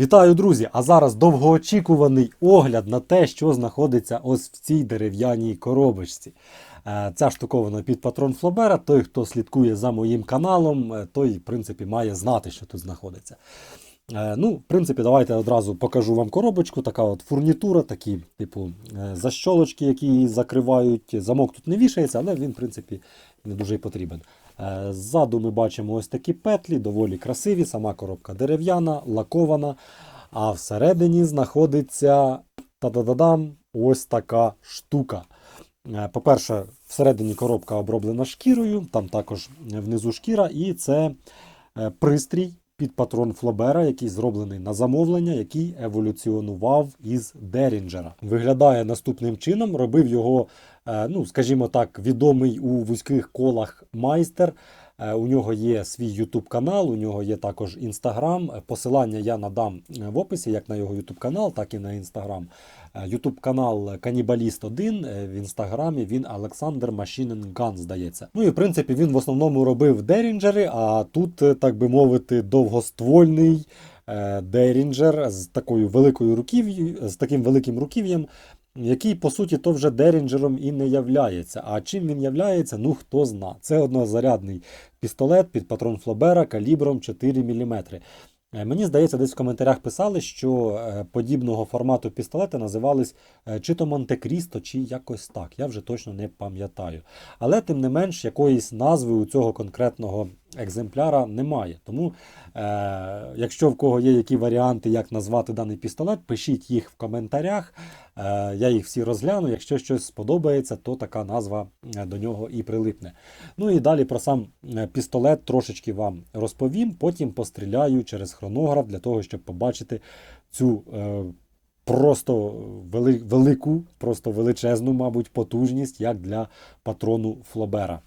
Вітаю, друзі! А зараз довгоочікуваний огляд на те, що знаходиться ось в цій дерев'яній коробочці. Е, Ця штукована під патрон Флобера. Той, хто слідкує за моїм каналом, е, той, в принципі, має знати, що тут знаходиться. Е, Ну, в принципі, давайте одразу покажу вам коробочку. Така от фурнітура, такі, типу, защолочки, які її закривають. Замок тут не вішається, але він, в принципі, не дуже й потрібен. Е, Ззаду ми бачимо ось такі петлі, доволі красиві, сама коробка дерев'яна, лакована. А всередині знаходиться та-да-да-дам, ось така штука. Е, По-перше, всередині коробка оброблена шкірою, там також внизу шкіра, і це е, пристрій під патрон Флобера, який зроблений на замовлення, який еволюціонував із Дерінджера. Виглядає наступним чином. Робив його, ну скажімо так, відомий у вузьких колах майстер. Е, У нього є свій YouTube канал, у нього є також Instagram. Е, Посилання я надам е, в описі, як на його YouTube канал, так і на Instagram. Е, YouTube канал Канібаліст 1 е, в інстаграмі він Олександр Машинен Ган, здається. Ну і в принципі він в основному робив дерінджери, а тут, е, так би мовити, довгоствольний е, дерінджер з такою великою руків'ю, з таким великим руків'ям. Який, по суті, то вже дерінджером і не являється. А чим він являється, ну хто зна. Це однозарядний пістолет під патрон Флобера калібром 4 мм. Е, Мені здається, десь в коментарях писали, що е, подібного формату пістолети називались е, чи то Монте-Крісто, чи якось так. Я вже точно не пам'ятаю. Але тим не менш, якоїсь назви у цього конкретного екземпляра немає. Тому, е, якщо в кого є які варіанти, як назвати даний пістолет, пишіть їх в коментарях. Е, я їх всі розгляну. Якщо щось сподобається, то така назва е, до нього і прилипне. Ну і далі про сам е, пістолет трошечки вам розповім, потім постріляю через хронограф для того, щоб побачити цю е, просто велику, просто величезну, мабуть, потужність, як для патрону Флобера.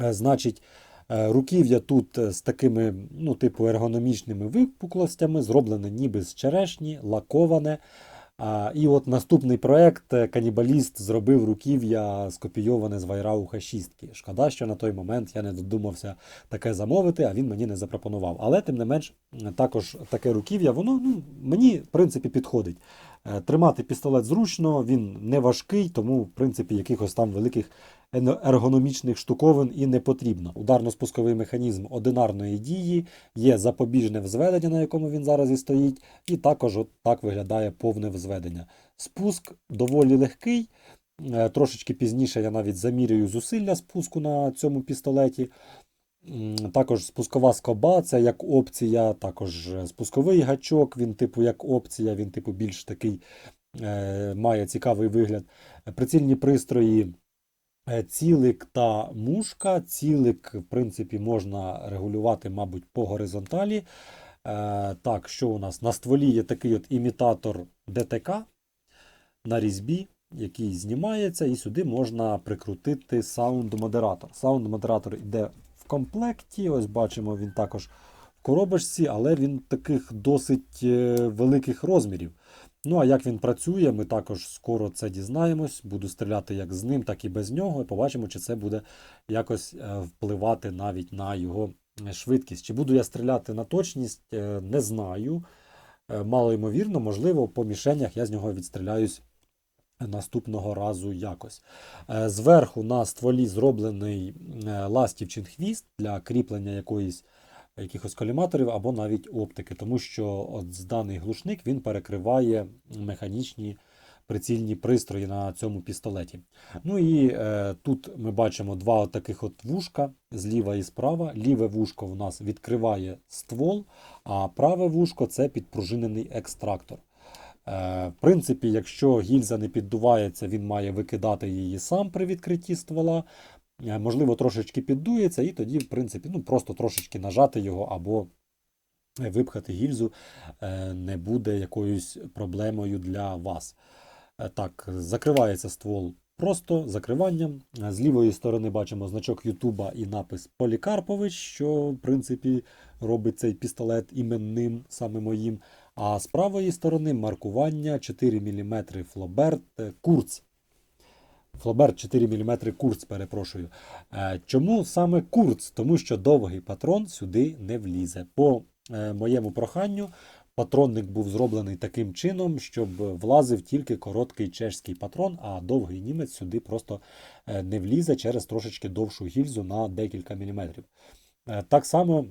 Е, Значить, руків'я тут е, з такими, ну, типу, ергономічними випуклостями, зроблене ніби з черешні, лаковане. А, і от наступний проект е, Канібаліст зробив руків'я скопійоване з Вайрауха 6. Шкода, що на той момент я не додумався таке замовити, а він мені не запропонував. Але тим не менш, також таке руків'я, воно ну, мені в принципі підходить. Е, Тримати пістолет зручно, він не важкий, тому в принципі якихось там великих ергономічних штуковин і не потрібно. Ударно-спусковий механізм одинарної дії, є запобіжне взведення, на якому він зараз і стоїть, і також от так виглядає повне взведення. Спуск доволі легкий. Е, Трошечки пізніше я навіть замірюю зусилля спуску на цьому пістолеті. Також спускова скоба, це як опція, також е, спусковий гачок, він типу як опція, він типу більш такий е, має цікавий вигляд. Прицільні пристрої, е, цілик та мушка. Цілик, в принципі, можна регулювати, мабуть, по горизонталі. Так, що у нас? На стволі є такий от імітатор ДТК на різьбі, який знімається, і сюди можна прикрутити саунд-модератор. Саунд-модератор йде комплекті. Ось бачимо, він також в коробочці, але він таких досить е, великих розмірів. Ну, а як він працює, ми також скоро це дізнаємось. Буду стріляти як з ним, так і без нього. І побачимо, чи це буде якось е, впливати навіть на його е, швидкість. Чи буду я стріляти на точність, не знаю. Мало ймовірно, можливо, по мішенях я з нього відстріляюсь наступного разу якось. Е, Зверху на стволі зроблений е, ластівчин хвіст для кріплення якоїсь якихось коліматорів або навіть оптики, тому що от даний глушник він перекриває механічні прицільні пристрої на цьому пістолеті. Ну і е, тут ми бачимо два от таких от вушка зліва і справа. Ліве вушко в нас відкриває ствол, а праве вушко це підпружинений екстрактор. Е, В принципі, якщо гільза не піддувається, він має викидати її сам при відкритті ствола. Е, Можливо, трошечки піддується, і тоді, в принципі, ну, просто трошечки нажати його або випхати гільзу е, не буде якоюсь проблемою для вас. Е, Так, закривається ствол просто закриванням. Е, З лівої сторони бачимо значок Ютуба і напис Полікарпович, що, в принципі, робить цей пістолет іменним, саме моїм. А з правої сторони маркування 4 мм Флоберт е, Курц. Флоберт 4 мм Курц, перепрошую. Е, Чому саме Курц? Тому що довгий патрон сюди не влізе. По е, моєму проханню патронник був зроблений таким чином, щоб влазив тільки короткий чешський патрон, а довгий німець сюди просто не влізе через трошечки довшу гільзу на декілька міліметрів. Так само,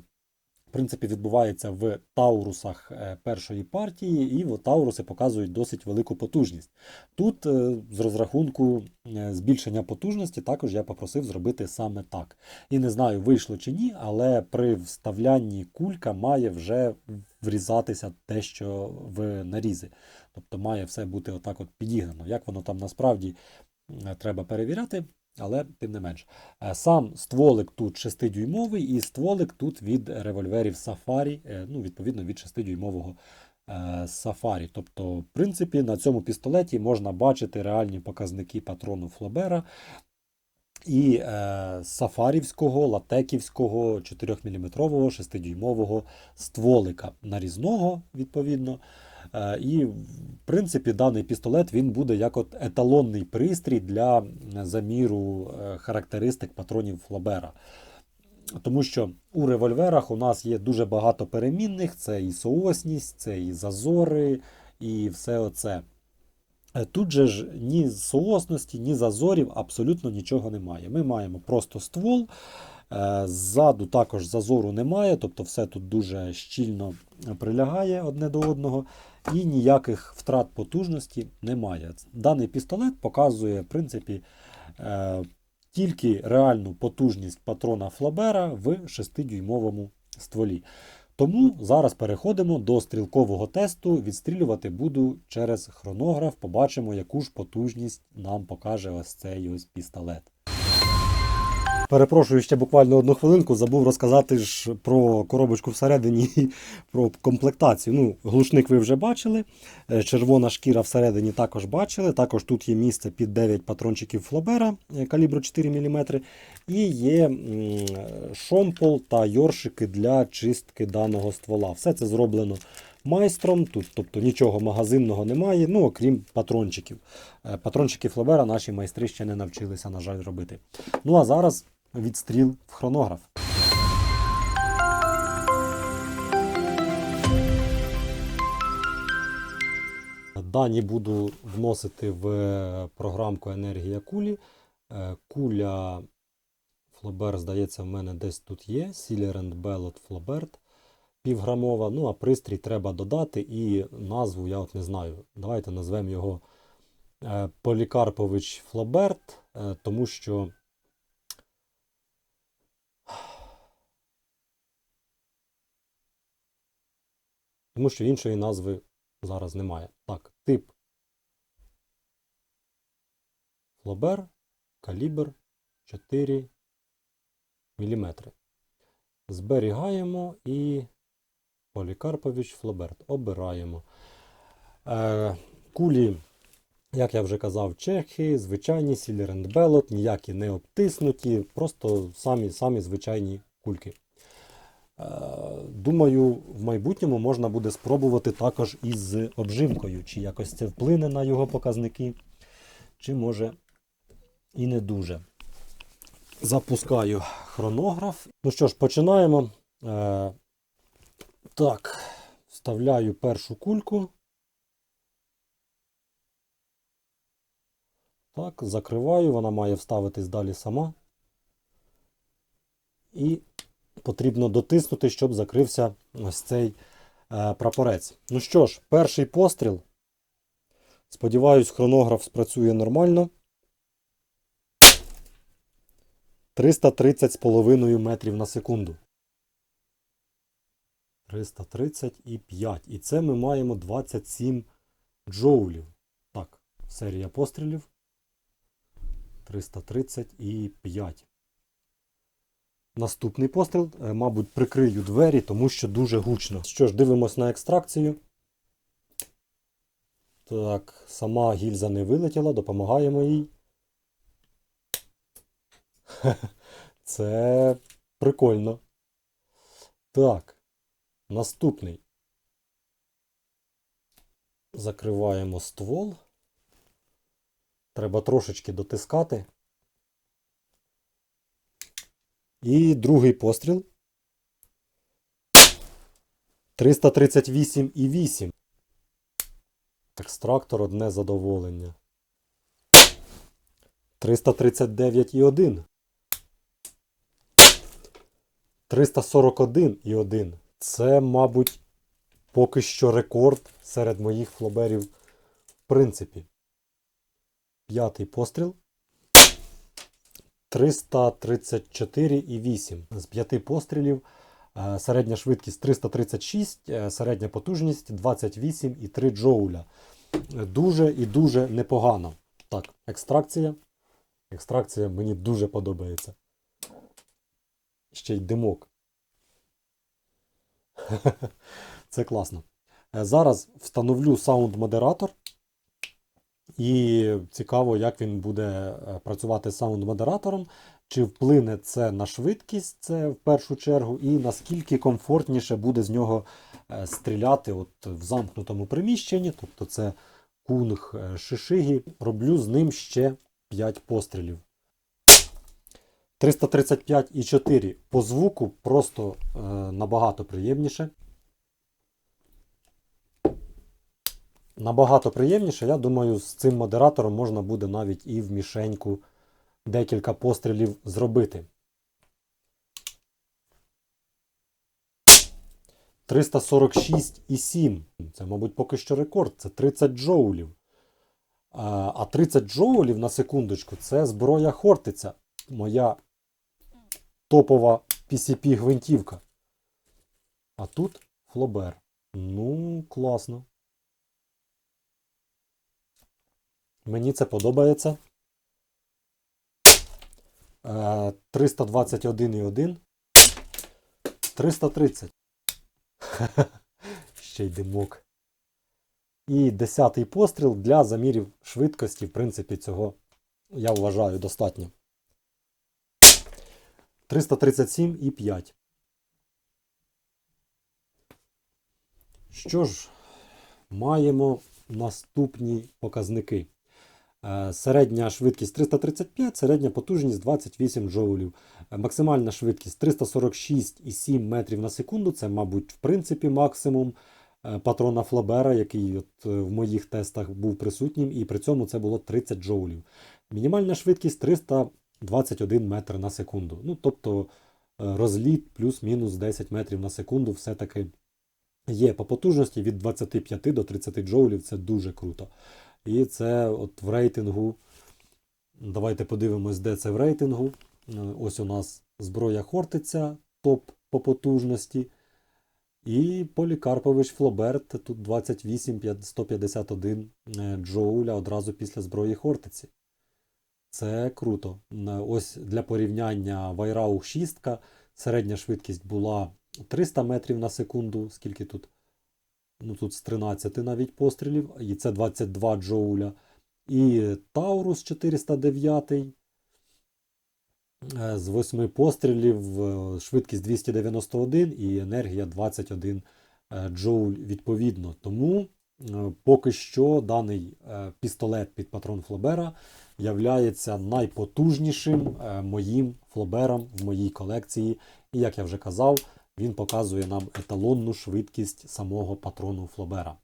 принципі, відбувається в таурусах е, першої партії, і в тауруси показують досить велику потужність. Тут е, з розрахунку е, збільшення потужності також я попросив зробити саме так. І не знаю, вийшло чи ні, але при вставлянні кулька має вже врізатися те, що в нарізи. Тобто має все бути отак от підігнано. Як воно там насправді треба перевіряти, але тим не менш. Е, Сам стволик тут 6-дюймовий, і стволик тут від револьверів Safari, е, ну, відповідно від 6-дюймового е, Safari. Тобто, в принципі, на цьому пістолеті можна бачити реальні показники патрону Флобера і сафарівського, латеківського 4-мм 6-дюймового стволика нарізного, відповідно. Е, І, в принципі, даний пістолет він буде як от еталонний пристрій для заміру е, характеристик патронів Флобера. Тому що у револьверах у нас є дуже багато перемінних: це і соосність, це і зазори, і все оце. Е, Тут же ж ні соосності, ні зазорів абсолютно нічого немає. Ми маємо просто ствол. Ззаду також зазору немає, тобто все тут дуже щільно прилягає одне до одного, і ніяких втрат потужності немає. Даний пістолет показує, в принципі, е, тільки реальну потужність патрона Флабера в 6-дюймовому стволі. Тому зараз переходимо до стрілкового тесту. Відстрілювати буду через хронограф. Побачимо, яку ж потужність нам покаже ось цей ось пістолет. Перепрошую ще буквально одну хвилинку. Забув розказати ж про коробочку всередині, про комплектацію. Ну, глушник ви вже бачили. е, Червона шкіра всередині також бачили. Також тут є місце під 9 патрончиків Флобера е, калібру 4 мм. І є шомпол та йоршики для чистки даного ствола. Все це зроблено майстром. Тут, тобто нічого магазинного немає, ну окрім патрончиків. Е, Патрончики Флобера наші майстри ще не навчилися, на жаль, робити. Ну а зараз відстріл в хронограф. Дані буду вносити в програмку Енергія кулі. Е, Куля Флобер, здається, в мене десь тут є. Sealer Bellot Flobert півграмова. Ну, а пристрій треба додати і назву я от не знаю. Давайте назвемо його е, Полікарпович Флоберт, е, тому що. Тому що іншої назви зараз немає. Так, тип Флобер, калібр 4 мм. Зберігаємо і Полікарпович Флоберт. Обираємо. Е, кулі, як я вже казав, чехи, звичайні Сілер Белот, ніякі не обтиснуті, просто самі, самі звичайні кульки. Думаю, в майбутньому можна буде спробувати також із обжимкою, чи якось це вплине на його показники, чи може і не дуже. Запускаю хронограф. Ну що ж, починаємо. Е, так, вставляю першу кульку. Так, закриваю, вона має вставитись далі сама. І потрібно дотиснути, щоб закрився ось цей е, прапорець. Ну що ж, перший постріл. Сподіваюсь, хронограф спрацює нормально. 330,5 метрів на секунду. 335. І це ми маємо 27 джоулів. Так, серія пострілів. 335. Наступний постріл, е, мабуть, прикрию двері, тому що дуже гучно. Що ж, дивимось на екстракцію. Так, сама гільза не вилетіла, допомагаємо їй. Це прикольно. Так. Наступний. Закриваємо ствол. Треба трошечки дотискати. І другий постріл. 338,8. Екстрактор одне задоволення. 339,1. 341,1. Це, мабуть, поки що рекорд серед моїх флоберів в принципі. П'ятий постріл. 334,8. З п'яти пострілів е, середня швидкість 336, е, середня потужність 28,3 джоуля. Дуже і дуже непогано. Так, екстракція. Екстракція мені дуже подобається. Ще й димок. Це класно. Е, Зараз встановлю саунд-модератор. І цікаво, як він буде е, працювати з саунд-модератором, чи вплине це на швидкість, це в першу чергу, і наскільки комфортніше буде з нього е, стріляти от в замкнутому приміщенні. Тобто це кунг е, шишигі. Роблю з ним ще 5 пострілів. 335,4 по звуку просто е, набагато приємніше. Набагато приємніше, я думаю, з цим модератором можна буде навіть і в мішеньку декілька пострілів зробити. 346,7. Це, мабуть, поки що рекорд. Це 30 джоулів. А а 30 джоулів на секундочку це зброя Хортиця. Моя топова PCP гвинтівка. А тут флобер. Ну, класно. Мені це подобається. Е, 321,1. 330. Ще й димок. І десятий постріл для замірів швидкості, в принципі, цього я вважаю достатньо. 337,5. Що ж, маємо наступні показники. Е, Середня швидкість 335, середня потужність 28 джоулів. Е, Максимальна швидкість 346,7 метрів на секунду. Це, мабуть, в принципі, максимум е, патрона Флабера, який от в моїх тестах був присутнім, і при цьому це було 30 джоулів. Мінімальна швидкість 321 метр на секунду. Ну, тобто розліт плюс-мінус 10 метрів на секунду все-таки є по потужності від 25 до 30 джоулів. Це дуже круто. І це от в рейтингу. Давайте подивимось, де це в рейтингу. Е, Ось у нас зброя Хортиця, топ по потужності. І Полікарпович Флоберт тут 28 п'ят- 151 е, джоуля одразу після зброї Хортиці. Це круто. Е, Ось для порівняння Вайраух 6 середня швидкість була 300 метрів на секунду. Скільки тут? Ну тут з 13 навіть пострілів, і це 22 джоуля. І Таурус 409 е, з 8 пострілів, е, швидкість 291 і енергія 21 е, джоуль відповідно. Тому поки що даний пістолет під патрон Флобера являється найпотужнішим моїм флобером в моїй колекції. І як я вже казав, він показує нам еталонну швидкість самого патрону Флобера.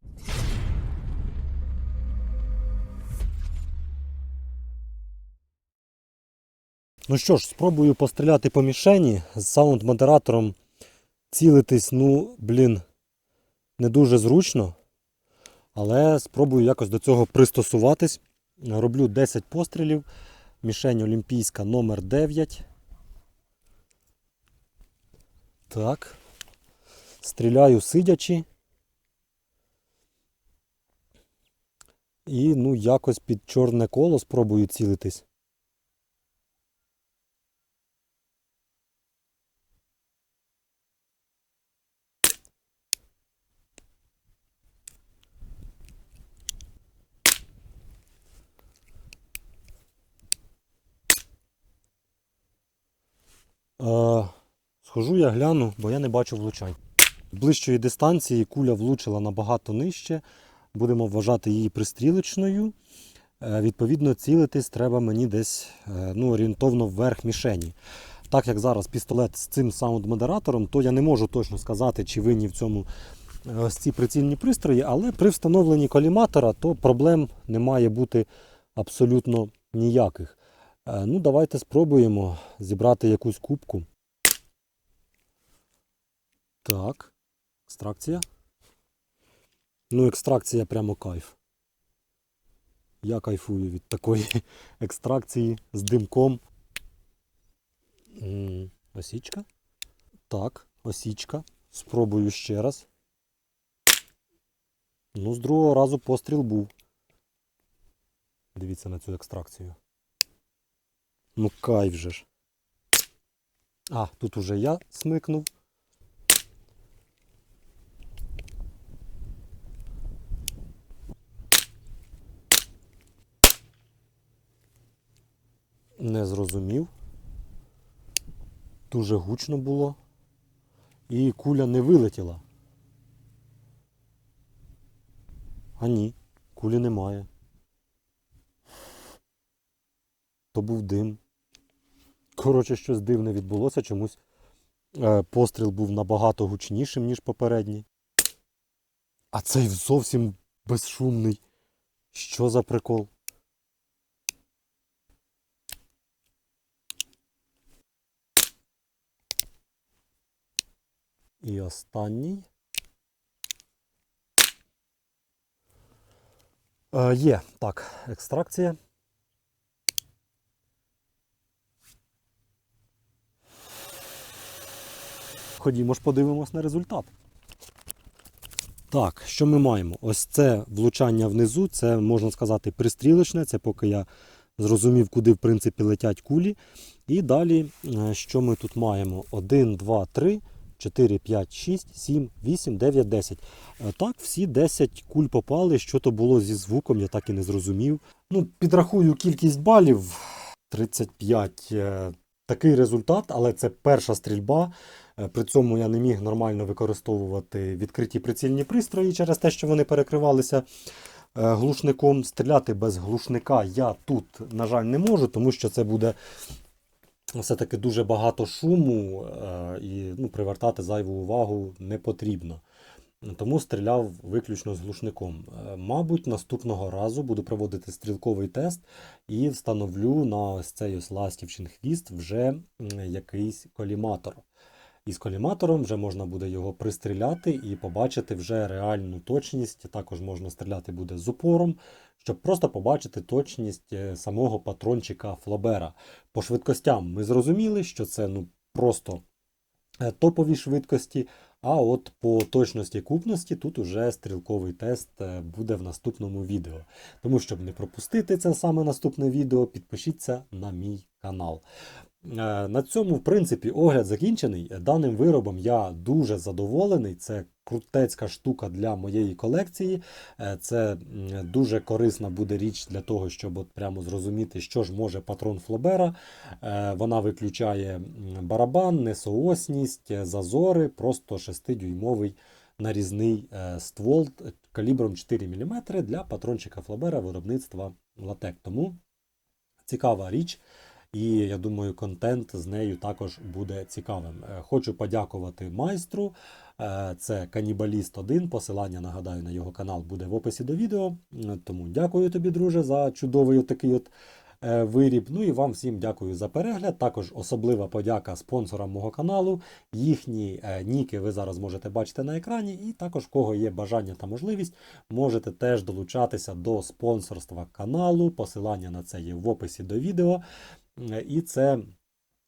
Ну що ж, спробую постріляти по мішені з саунд-модератором. Цілитись, ну, блін, не дуже зручно. Але спробую якось до цього пристосуватись. Роблю 10 пострілів. Мішень Олімпійська номер 9. Так. Стріляю сидячи. І ну якось під чорне коло спробую цілитись. Е, схожу я гляну, бо я не бачу влучань. Ближчої дистанції куля влучила набагато нижче. Будемо вважати її пристрілочною. Е, відповідно, цілитись треба мені десь е, ну, орієнтовно вверх мішені. Так як зараз пістолет з цим саунд-модератором, то я не можу точно сказати, чи винні в цьому е, ось ці прицільні пристрої, але при встановленні коліматора то проблем не має бути абсолютно ніяких. Ну, давайте спробуємо зібрати якусь кубку. Так, екстракція. Ну, екстракція прямо кайф. Я кайфую від такої екстракції з димком. Осічка. Так, осічка. Спробую ще раз. Ну, з другого разу постріл був. Дивіться на цю екстракцію. Ну, кайф же ж. А, тут уже я смикнув. Не зрозумів. Дуже гучно було. І куля не вилетіла. А ні, кулі немає. То був дим. Коротше, щось дивне відбулося, чомусь е, постріл був набагато гучнішим, ніж попередній. А цей зовсім безшумний. Що за прикол? І останній. Е, є, так, екстракція. Ходімо ж подивимось на результат. Так, що ми маємо? Ось це влучання внизу, це можна сказати пристрілочне, це поки я зрозумів, куди в принципі летять кулі. І далі, е, що ми тут маємо? 1, 2, 3, 4, 5, 6, 7, 8, 9, 10. Е, Так, всі 10 куль попали. Що то було зі звуком, я так і не зрозумів. Ну, підрахую кількість балів 35. Е, Такий результат, але це перша стрільба. Е, При цьому я не міг нормально використовувати відкриті прицільні пристрої через те, що вони перекривалися е, глушником. Стріляти без глушника я тут, на жаль, не можу, тому що це буде все-таки дуже багато шуму е, і ну, привертати зайву увагу не потрібно. Тому стріляв виключно з глушником. Е, Мабуть, наступного разу буду проводити стрілковий тест і встановлю на ось цей ось ластівчин хвіст вже якийсь коліматор. І з коліматором вже можна буде його пристріляти і побачити вже реальну точність. Також можна стріляти буде з упором, щоб просто побачити точність е, самого патрончика Флобера. По швидкостям ми зрозуміли, що це ну, просто е, топові швидкості. А от по точності купності тут уже стрілковий тест е, буде в наступному відео. Тому, щоб не пропустити це саме наступне відео, підпишіться на мій канал. Е, На цьому, в принципі, огляд закінчений. Даним виробом я дуже задоволений. Це крутецька штука для моєї колекції. Е, Це дуже корисна буде річ для того, щоб от прямо зрозуміти, що ж може патрон Флобера. Е, Вона виключає барабан, несоосність, зазори, просто 6-дюймовий нарізний ствол калібром 4 мм для патрончика Флобера виробництва Латек. Тому цікава річ. І я думаю, контент з нею також буде цікавим. Е, Хочу подякувати майстру. Е, Це Канібаліст 1. Посилання нагадаю на його канал буде в описі до відео. Е, Тому дякую тобі, друже, за чудовий такий от виріб. Ну і вам всім дякую за перегляд. Також особлива подяка спонсорам мого каналу. Їхні ніки ви зараз можете бачити на екрані. І також, в кого є бажання та можливість, можете теж долучатися до спонсорства каналу. Посилання на це є в описі до відео. Е, І це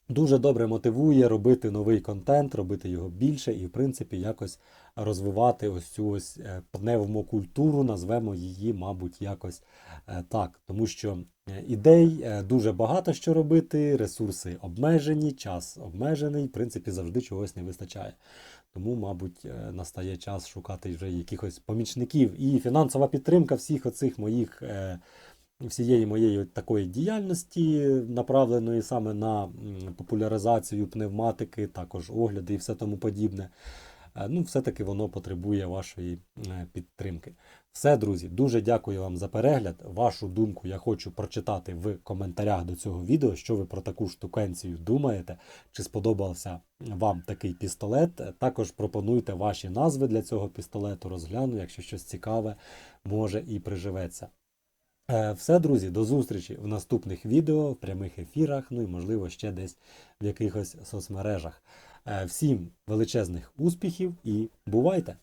дуже добре мотивує робити новий контент, робити його більше і, в принципі, якось розвивати ось цю ось е, пневмокультуру, назвемо її, мабуть, якось е, так. Тому що ідей дуже багато що робити, ресурси обмежені, час обмежений, в принципі, завжди чогось не вистачає. Тому, мабуть, настає час шукати вже якихось помічників. І фінансова підтримка всіх оцих моїх. Всієї моєї такої діяльності, направленої саме на популяризацію пневматики, також огляди і все тому подібне. е, ну, все-таки воно потребує вашої е, підтримки. Все, друзі, дуже дякую вам за перегляд. Вашу думку я хочу прочитати в коментарях до цього відео, що ви про таку штукенцію думаєте, чи сподобався вам такий пістолет. Також пропонуйте ваші назви для цього пістолету, розгляну, якщо щось цікаве, може і приживеться. Е, Все, друзі, до зустрічі в наступних відео, в прямих ефірах, ну і можливо ще десь в якихось соцмережах. Е, Всім величезних успіхів і бувайте!